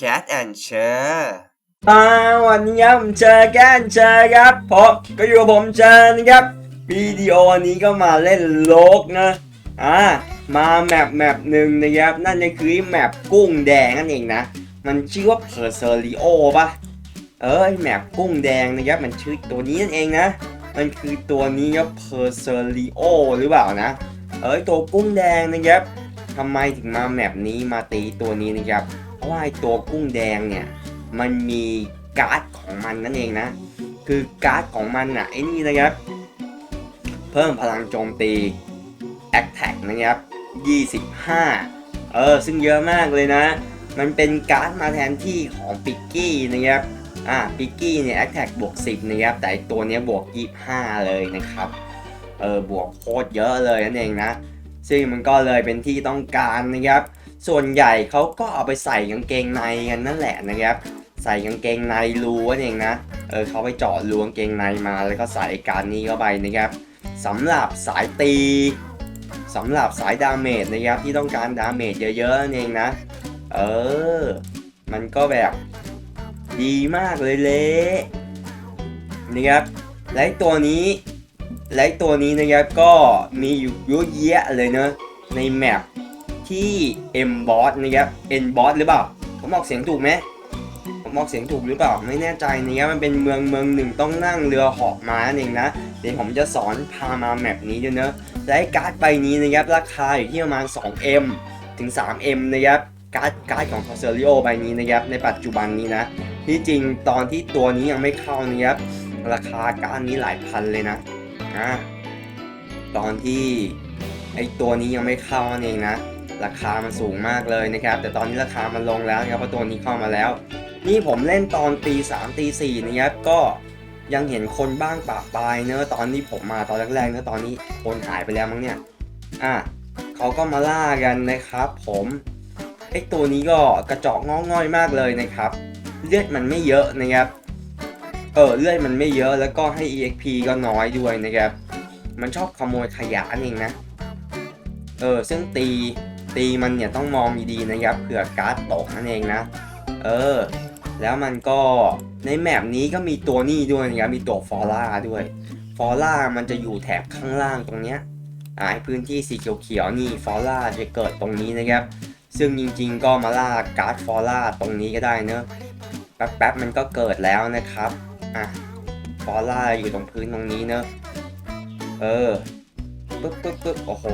Cat and Chair อาวันนี้ครับผมเจอแกนเจอครับผมก็อยู่กับผมเจอนะครับวิดีโอนี้ก็มาเล่นโลกนะอ่ามาแมปแมปหนึ่งนะครับนั่นก็คือแมปกุ้งแดงนั่นเองนะ มันชื่อว่าเพอร์เซอริโอปะเอ้ยแมปกุ้งแดงนะครับมันชื่อตัวนี้นั่นเองนะ มันคือตัวนี้ครับเพอร์เซอริโอหรือเปล่านะ เอ้ยตัวกุ้งแดงนะครับทำไมถึงมาแมปนี้มาตีตัวนี้นะครับ เพราะว่าไอตัวกุ้งแดงเนี่ย มันมีการ์ดของมันนั่นเองนะ คือการ์ดของมันอะไอ้นี่นะครับ เพิ่มพลังโจมตี a t t a c นะครับ 25 เออ ซึ่งเยอะมากเลยนะ มันเป็นการ์ดมาแทนที่ของปิกกี้นะครับ อ่า ปิกกี้เนี่ย a t t a c บวก 10 นะครับ แต่ตัวเนี้ยบวก 25 เลยนะครับ เออ บวกโคตรเยอะเลยนั่นเองนะ ซึ่งมันก็เลยเป็นที่ต้องการนะครับ ส่วนใหญ่เขาก็เอาไปใส่กางเกงในกันนั่นแหละนะครับ ใส่กางเกงในรูนั่นเองนะ เออเขาไปเจาะรูกางเกงในมาแล้วก็ใส่การนี้เข้าไปนะครับสำหรับสายตีสำหรับสายดาเมจนะครับที่ต้องการดาเมจเยอะๆนั่นเองนะ เออ มันก็แบบดีมากเลยเละนะครับและไอ้ตัวนี้และไอ้ตัวนี้นะครับก็มีอยู่เยอะแยะเลยเนอะในแมป ที่ M boss นะครับ N boss หรือเปล่า ผมออกเสียงถูกไหมผมออกเสียงถูกหรือเปล่าไม่แน่ใจนะครับมันเป็นเมืองเมืองหนึ่งต้องนั่งเรือเหาะม้าเองนะเดี๋ยวผมจะสอนพามาแมปนี้ด้วยเนอะและไอ้การ์ดใบนี้นะครับราคาอยู่ที่ประมาณ 2M ถึง 3M นะครับการ์ดการ์ดของ p o r c e l i o ใบนี้นะครับในปัจจุบันนี้นะ ที่จริงตอนที่ตัวนี้ยังไม่เข้านะครับราคาการ์ดนี้หลายพันเลยนะอ่าตอนที่ไอ้ตัวนี้ยังไม่เข้านั่นเองนะ ราคามันสูงมากเลยนะครับ แต่ตอนนี้ราคามันลงแล้วนะครับเพราะตัวนี้เข้ามาแล้ว นี่ผมเล่นตอนตีสามตีสี่นะครับก็ยังเห็นคนบ้างปะปลายเนอะตอนที่ผมมาตอนแรกๆเนอะตอนนี้คนหายไปแล้วมั้งเนี่ยอะเขาก็มาล่ากันนะครับ ผมไอตัวนี้ก็กระจอกง้อง่อยมากเลยนะครับ เลือดมันไม่เยอะนะครับเออเลือดมันไม่เยอะแล้วก็ให้ exp ก็น้อยด้วยนะครับ มันชอบขโมยขยะนั่นเองนะเออซึ่งตี ตีมันเนี่ยต้องมองดีๆนะครับเผื่อการ์ดตกนั่นเองนะ เออ แล้วมันก็ในแมปนี้ก็มีตัวนี้ด้วยนะครับมีตัวฟอร่าด้วยฟอร่ามันจะอยู่แถบข้างล่างตรงเนี้ยอ่าไอ้พื้นที่สีเขียวๆนี่ฟอร่าจะเกิดตรงนี้นะครับ ซึ่งจริงๆก็มาล่าการ์ดฟอร่าตรงนี้ก็ได้เนอะแป๊บๆมันก็เกิดแล้วนะครับอะฟอร่าอยู่ตรงพื้นตรงนี้เนอะเออปึ๊บปึ๊บปึ๊บโอ้โห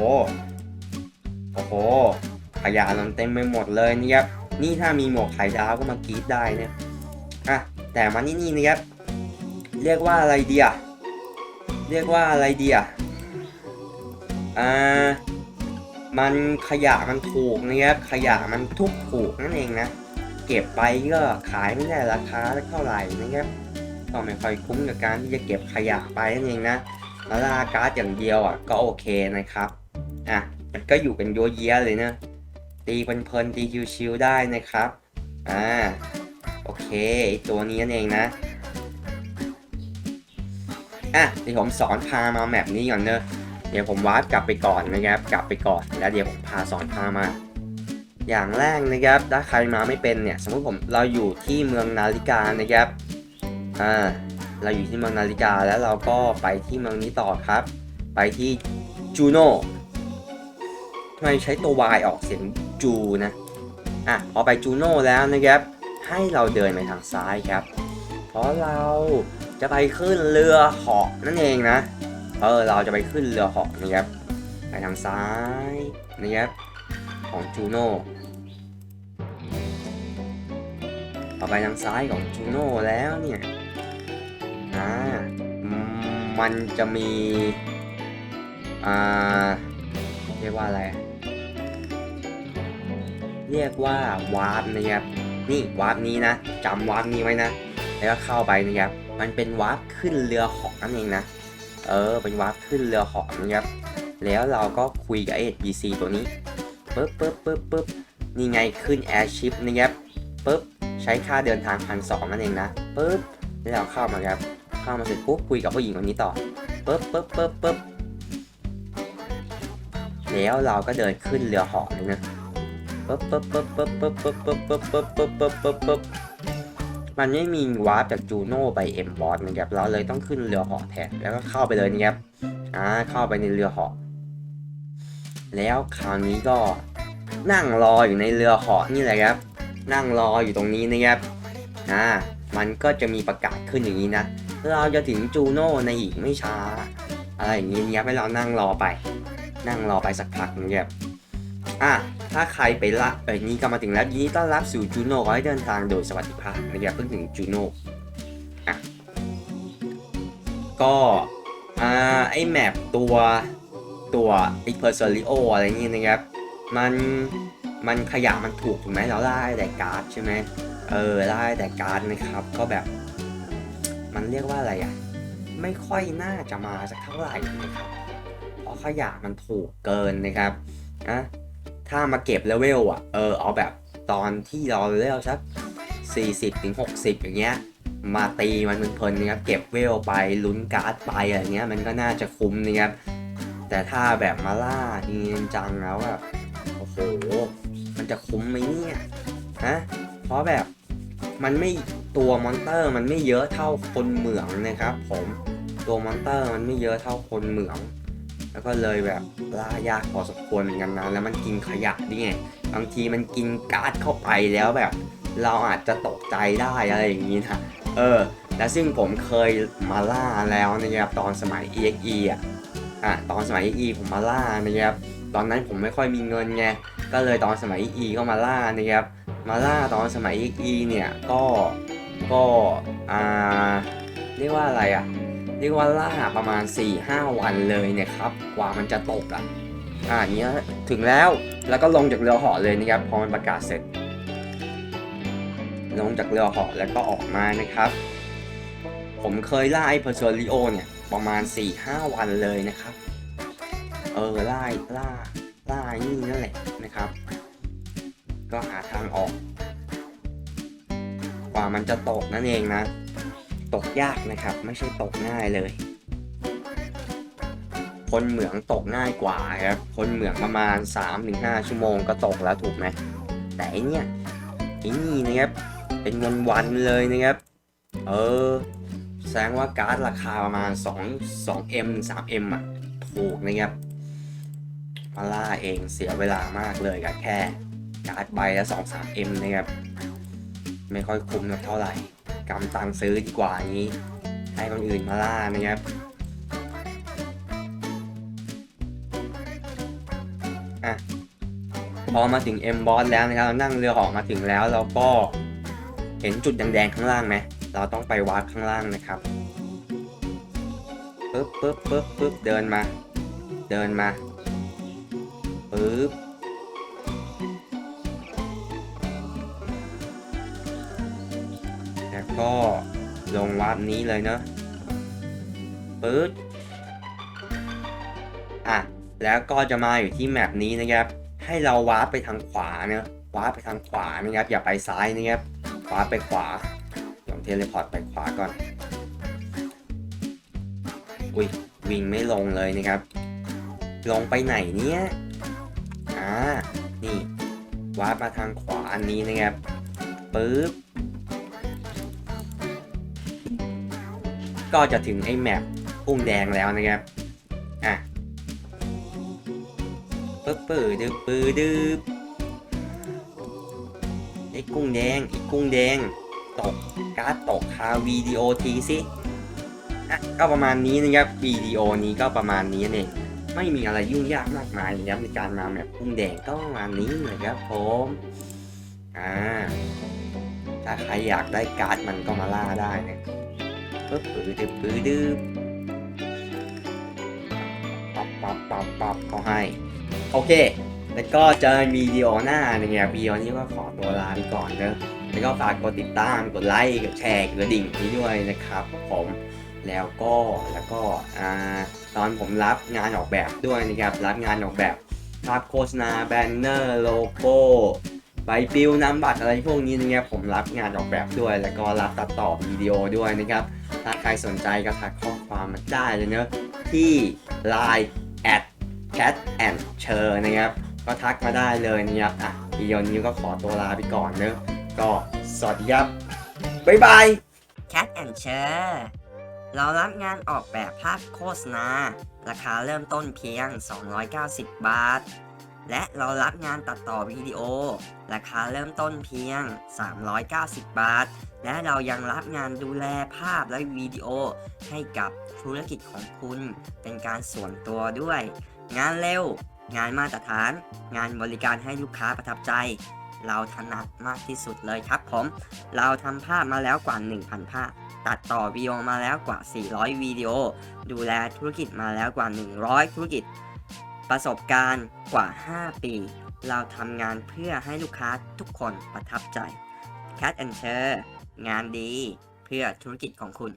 โอ้โหขยะมันเต็มไปหมดเลยนะครับ นี่ถ้ามีหมวกไข่ดาวก็มากรีดได้เนี่ยอะแต่มานี่นี่นะครับ เรียกว่าอะไรเดียเรียกว่าอะไรเดียอ่า มันขยะมันถูกนะครับ ขยะมันทุกถูกนั่นเองนะ เก็บไปก็ขายไม่ได้ราคาเท่าไหร่นะครับก็ไม่ค่อยคุ้มกับการที่จะเก็บขยะไปนั่นเองนะแล้วราการ์ดอย่างเดียวอะก็โอเคนะครับ อะ มันก็อยู่กันโยเยะเลยนะตีเพลินๆตีชิวๆได้นะครับอ่าโอเคตัวนี้นั่นเองนะอะเดี๋ยวผมสอนพามาแมปนี้ก่อนเนอะเดี๋ยวผมวาร์ปกลับไปก่อนนะครับ กลับไปก่อนแล้วเดี๋ยวผมพาสอนพามา อย่างแรกนะครับถ้าใครมาไม่เป็นเนี่ย สมมติผมเราอยู่ที่เมืองนาฬิกานะครับอ่าเราอยู่ที่เมืองนาฬิกาแล้วเราก็ไปที่เมืองนี้ต่อครับ ไปที่จูโน่ ทำไมใช้ตัว Y ออกเสียงจูนะ อะ พอไปจูโน่แล้วนะครับ ให้เราเดินไปทางซ้ายครับ เพราะเราจะไปขึ้นเรือเหาะนั่นเองนะ เออ เราจะไปขึ้นเรือเหาะนะครับ ไปทางซ้ายนะครับ ของจูโน่พอไปทางซ้ายของจูโน่แล้วเนี่ยอ่ามันจะมี อ่า เรียกว่าอะไร เรียกว่าวาร์ปนะครับ นี่วาร์ปนี้นะจำวาร์ปนี้ไว้นะ แล้วก็เข้าไปนะครับ มันเป็นวาร์ปขึ้นเรือหาะนั่นเองนะ เออ เป็นวาร์ปขึ้นเรือหาะนะครับ แล้วเราก็คุยกับ HBC ตัวนี้ปึ๊บปึ๊บปึ๊บปึ๊บนี่ไงขึ้น Airship นะครับปึ๊บใช้ค่าเดินทางพันสองนั่นเองนะปึ๊บแล้วเราเข้ามาครับ เข้ามาเสร็จปุ๊บคุยกับผู้หญิงคนนี้ต่อปึ๊บปึ๊บปึ๊บปึ๊บแล้วเราก็เดินขึ้นเรือหาะเลยนะ ปึ๊บปึ๊บปึ๊บปึ๊บปึ๊บปึ๊บปึ๊บปึ๊บปึ๊บปึ๊บปึ๊บปึ๊บปึ๊บมันไม่มีวาร์ปจากจูโน่ไปเอ็มบอสนะครับเราเลยต้องขึ้นเรือเหาะแทนแล้วก็เข้าไปเลยนะครับอ่าเข้าไปในเรือเหาะแล้วคราวนี้ก็นั่งรออยู่ในเรือเหาะนี่แหละครับ นั่งรออยู่ตรงนี้นะครับอ่ามันก็จะมีประกาศขึ้นอย่างนี้นะเราจะถึงจูโน่ในอีกไม่ช้า อะไรอย่างนี้นะครับให้เรานั่งรอไป นั่งรอไปสักพักนะครับอะ ถ้าใครไปละเอ้นี่ก็มาถึงแล้วยินดีต้อนรับสู่จูโน่ขอให้เดินทางโดยสวัสดิภาพนะครับเพิ่งถึงจูโน่อะก็อ่าไอแมปตัวตัวไอเพอร์ซอลิโออะไรนี่นะครับ มันมันขยะมันถูกถูกไหมเราได้แต่การ์ดใช่ไหมเออได้แต่การ์ดนะครับ ก็แบบ มันเรียกว่าอะไรอะ ไม่ค่อยน่าจะมาสักเท่าไหร่นะครับเพราะขยะมันถูกเกินนะครับนะ ถ้ามาเก็บเลเวลอะ เออเอาแบบตอนที่เราเลเวลสัก40ถึง60 อย่างเงี้ย มาตีมันเพลินๆนะครับ เก็บเวลไปลุ้นการ์ดไปอะไรเงี้ย มันก็น่าจะคุ้มนะครับ แต่ถ้าแบบมาล่าจริงจังแล้วแบบโอ้โห มันจะคุ้มไหมเนี่ยฮะเพราะแบบมันไม่ตัวมอนเตอร์มันไม่เยอะเท่าคนเหมืองนะครับ ผมตัวมอนเตอร์มันไม่เยอะเท่าคนเหมือง แล้วก็เลยแบบล่ายากพอสมควรเหมือนกันนะแล้วมันกินขยะนี่ไงบางทีมันกินการ์ดเข้าไปแล้วแบบ เราอาจจะตกใจได้อะไรอย่างนี้นะเออ และซึ่งผมเคยมาล่าแล้วนะครับตอนสมัย EXE อะอะตอนสมัย EXE ผมมาล่านะครับตอนนั้นผมไม่ค่อยมีเงินไงก็เลยตอนสมัย EXE ก็มาล่านะครับมาล่าตอนสมัย EXE เนี่ยก็ก็อ่าเรียกว่าอะไรอะ เรียกว่าล่าประมาณ 4-5 วันเลยเนี่ยครับ กว่ามันจะตกอะอ่าเนี้ยถึงแล้วแล้วก็ลงจากเรือเหาะเลยนะครับพอมันประกาศเสร็จ ลงจากเรือเหาะแล้วก็ออกมานะครับ ผมเคยล่าไอ้เพอร์เซอริโอเนี่ยประมาณ 4-5 วันเลยนะครับ เออล่าล่าล่านี่นั่นแหละนะครับ ก็หาทางออก กว่ามันจะตกนั่นเองนะ ตกยากนะครับ ไม่ใช่ตกง่ายเลย คนเหมืองตกง่ายกว่าครับ คนเหมืองประมาณ 3-5 ชั่วโมงก็ตกแล้วถูกไหมแต่ไอเนี่ยไอ้นี่นะครับ เป็นเงินวันเลยนะครับ เออ แสดงว่าการ์ดราคาประมาณ 2 2M 3M อะ ถูกนะครับ มาล่าเองเสียเวลามากเลยกับแค่การ์ดใบละ 2-3M นะครับ ไม่ค่อยคุ้มสักเท่าไหร่ กำตังซื้อดีกว่านี้ ให้คนอื่นมาล่านะครับอะพอมาถึง M Boss แล้วนะครับเรานั่งเรือออกมาถึงแล้วเราก็เห็นจุดแดงๆข้างล่างไหมเราต้องไปวาร์ปข้างล่างนะครับปึ๊บปึ๊บปึ๊บปึ๊บเดินมา เดินมาปึ๊บ ก็ลงวาร์ปนี้เลยเนอะปึ๊ดอะ แล้วก็จะมาอยู่ที่แมปนี้นะครับ ให้เราวาร์ปไปทางขวาเนอะวาร์ปไปทางขวานะครับ อย่าไปซ้ายนะครับวาร์ปไปขวาลองเทเลพอร์ตไปขวาก่อน อุ้ยวิ่งไม่ลงเลยนะครับ ลงไปไหนเนี่ยอ่านี่วาร์ปมาทางขวาอันนี้นะครับปึ๊บ ก็จะถึงไอ้แมปกุ้งแดงแล้วนะครับ อะปึ๊บปื้อดึบปื้อดึบไอ้กุ้งแดงไอ้กุ้งแดง ตกการ์ดตกคาวิดีโอทีสิอะก็ประมาณนี้นะครับวิดีโอนี้ก็ประมาณนี้นั่นเองไม่มีอะไรยุ่งยากมากมายนะครับในการมาแมปกุ้งแดงก็ประมาณนี้นะครับผมอ่าถ้าใครอยากได้การ์ดมันก็มาล่าได้นะ ปึ๊บปื้อดึบปื้อดึบปับปับปับปับเขาให้ โอเค แล้วก็เจอวิดีโอหน้าเนี่ยวิดีโอนี้ก็ขอตัวลาไปก่อนเนอะแล้วก็ฝากกดติดตาม กดไลค์ กดแชร์ กดดิ่งนี้ด้วยนะครับผมแล้วก็แล้วก็อ่าตอนผมรับงานออกแบบด้วยนะครับ รับงานออกแบบภาพโฆษณาแบนเนอร์โลโก้ใบปลิวนำบัตรอะไรพวกนี้นะครับผมรับงานออกแบบด้วย แล้วก็รับตัดต่อวิดีโอด้วยนะครับ ถ้าใครสนใจก็ทักข้อความมาได้เลยเนอะที่ Line at cat and เชอนะครับ ก็ทักมาได้เลยนะครับอะวิดีโอนี้ก็ขอตัวลาไปก่อนเนอะก็สวัสดีครับ บ๊ายบาย Cat and Chair เรารับงานออกแบบภาพโฆษณา ราคาเริ่มต้นเพียง 290 บาท และเรารับงานตัดต่อวิดีโอ ราคาเริ่มต้นเพียง 390 บาท และเรายังรับงานดูแลภาพและวิดีโอ ให้กับธุรกิจของคุณ เป็นการส่วนตัวด้วย งานเร็ว งานมาตรฐาน งานบริการให้ลูกค้าประทับใจ เราถนัดมากที่สุดเลยครับผม เราทำภาพมาแล้วกว่า 1,000 ภาพ ตัดต่อวิดีโอมาแล้วกว่า 400 วิดีโอ ดูแลธุรกิจมาแล้วกว่า 100 ธุรกิจ ประสบการณ์กว่า 5 ปี เราทำงานเพื่อให้ลูกค้าทุกคนประทับใจ Cat and Share งานดีเพื่อธุรกิจของคุณ